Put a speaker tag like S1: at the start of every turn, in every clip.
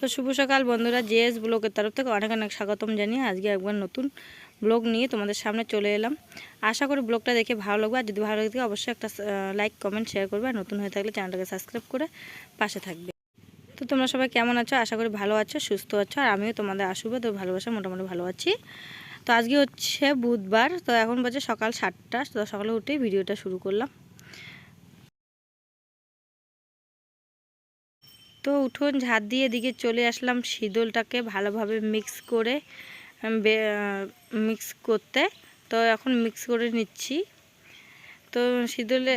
S1: তো শুভ সকাল বন্ধুরা, জেএস ব্লগের তরফ থেকে অনেক অনেক স্বাগতম জানিয়ে আজকে একবার নতুন ব্লগ নিয়ে তোমাদের সামনে চলে এলাম। আশা করি ব্লগটা দেখে ভালো লাগবে, আর যদি ভালো লাগে অবশ্যই একটা লাইক কমেন্ট শেয়ার করবে, আর নতুন হয়ে থাকলে চ্যানেলটাকে সাবস্ক্রাইব করে পাশে থাকবে। তো তোমরা সবাই কেমন আছো? আশা করি ভালো আছো, সুস্থ আছো, আর আমিও তোমাদের আসবে তো ভালোবাসা মোটামুটি ভালো আছি। তো আজকে হচ্ছে বুধবার, তো এখন বাজে সকাল সাতটা, তো সকালে উঠেই ভিডিওটা শুরু করলাম। তো উঠোন ঝাড় দিয়ে এদিকে চলে আসলাম শীতলটাকে ভালোভাবে মিক্স করে মিক্স করতে। তো এখন মিক্স করে নিচ্ছি। তো শীতলে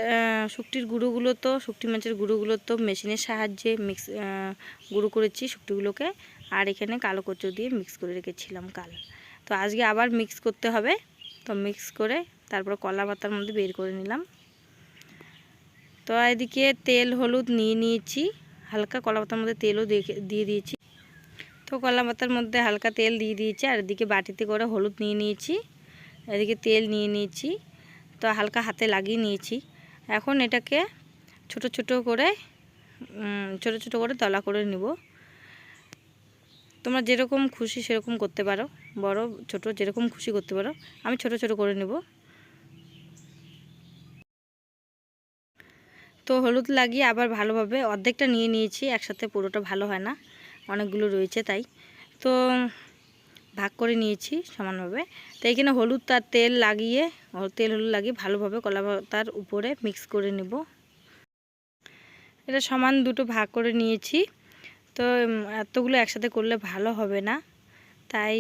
S1: শুকটির গুঁড়োগুলো তো শুকটি মাছের গুঁড়োগুলো তো মেশিনের সাহায্যে মিক্স গুঁড়ো করেছি শুকটিগুলোকে আর এখানে কালো কচু দিয়ে মিক্স করে রেখেছিলাম কাল। তো আজকে আবার মিক্স করতে হবে। তো মিক্স করে তারপর কলা পাতার মধ্যে বের করে নিলাম। তো এদিকে তেল, হলুদ নিয়ে নিয়েছি। হালকা কলা পাতার মধ্যে তেলও দিয়ে দিয়েছি। তো কলা পাতার মধ্যে হালকা তেল দিয়ে দিয়েছি, আর এদিকে বাটিতে করে হলুদ নিয়ে নিয়েছি, এদিকে তেল নিয়ে নিয়েছি, তো হালকা হাতে লাগিয়ে নিয়েছি। এখন এটাকে ছোট ছোট করে ছোট ছোট করে তলা করে নিব। তোমরা যেরকম খুশি সেরকম করতে পারো, বড়, ছোট যেরকম খুশি করতে পারো, আমি ছোট ছোট করে নেব। তো হলুদ লাগিয়ে আবার ভালোভাবে অর্ধেকটা নিয়ে নিয়েছি, একসাথে পুরোটা ভালো হয় না, অনেকগুলো রয়েছে তাই। তো ভাগ করে নিয়েছি সমানভাবে। তো এখানে হলুদ তার তেল লাগিয়ে, তেল হলুদ লাগিয়ে ভালোভাবে কলা তার উপরে মিক্স করে নেব। এটা সমান দুটো ভাগ করে নিয়েছি। তো এতগুলো একসাথে করলে ভালো হবে না। তাই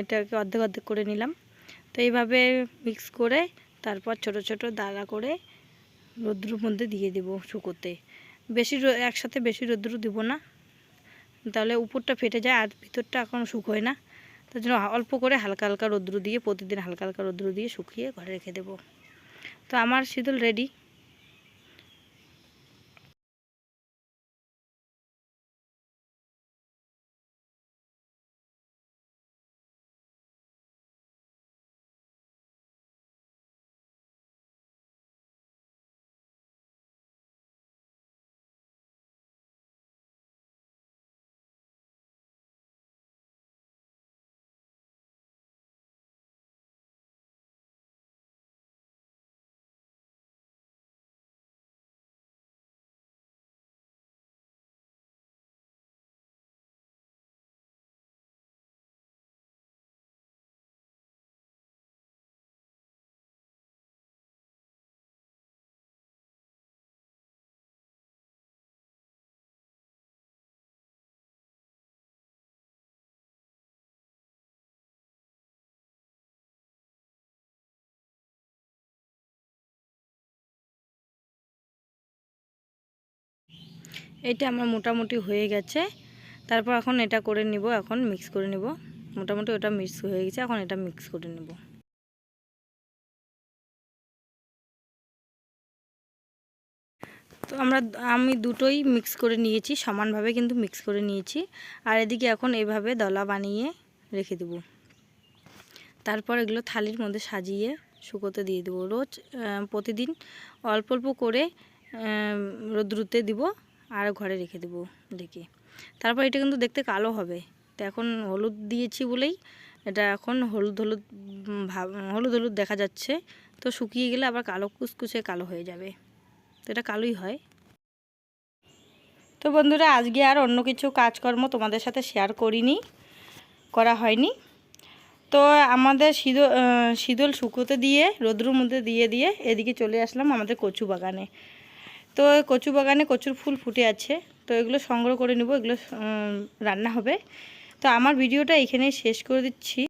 S1: এটাকে অর্ধেক অর্ধেক করে নিলাম। তো এইভাবে মিক্স করে তারপর ছোট ছোট দাঁড়া করে রোদ্রুর মধ্যে দিয়ে দেব শুকোতে। বেশি একসাথে বেশি রোদ্রু দেব না। তাহলে উপরটা ফেটে যায় আর ভিতরটা এখন শুকোয় না। তার জন্য অল্প করে হালকা হালকা রোদ্রু দিয়ে, প্রতিদিন হালকা হালকা রোদ্রু দিয়ে শুকিয়ে ঘরে রেখে দেব। তো আমার শীতল রেডি। এটা আমার মোটামুটি হয়ে গেছে। তারপর এখন এটা করে নিব, এখন মিক্স করে নিব। মোটামুটি ওটা মিক্স হয়ে গেছে, এখন এটা মিক্স করে নেব। তো আমরা আমি দুটোই মিক্স করে নিয়েছি, সমানভাবে কিন্তু মিক্স করে নিয়েছি। আর এদিকে এখন এভাবে দলা বানিয়ে রেখে দেব। তারপর এগুলো থালির মধ্যে সাজিয়ে শুকোতে দিয়ে দেবো। রোজ প্রতিদিন অল্প অল্প করে রোদ্রুতে দিব। আর ঘরে রেখে দেবো ঢেকে তারপর এটা কিন্তু দেখতে কালো হবে। তো এখন হলুদ দিয়েছি বলেই এটা এখন হলুদ হলুদ ভাব, হলুদ হলুদ দেখা যাচ্ছে। তো শুকিয়ে গেলে আবার কালো কুচকুচে কালো হয়ে যাবে। তো এটা কালোই হয়। তো বন্ধুরা, আজকে আর অন্য কিছু কাজকর্ম তোমাদের সাথে শেয়ার করিনি, করা হয়নি। তো আমাদের শীতল শীতল শুকোতে দিয়ে, রোদ্রুর মধ্যে দিয়ে দিয়ে এদিকে চলে আসলাম আমাদের কচু বাগানে। তো কচু বাগানে কচুর ফুল ফুটে আছে। তো এগুলো সংগ্রহ করে নেব, এগুলো রান্না হবে। তো আমার ভিডিওটা এখানেই শেষ করে দিচ্ছি।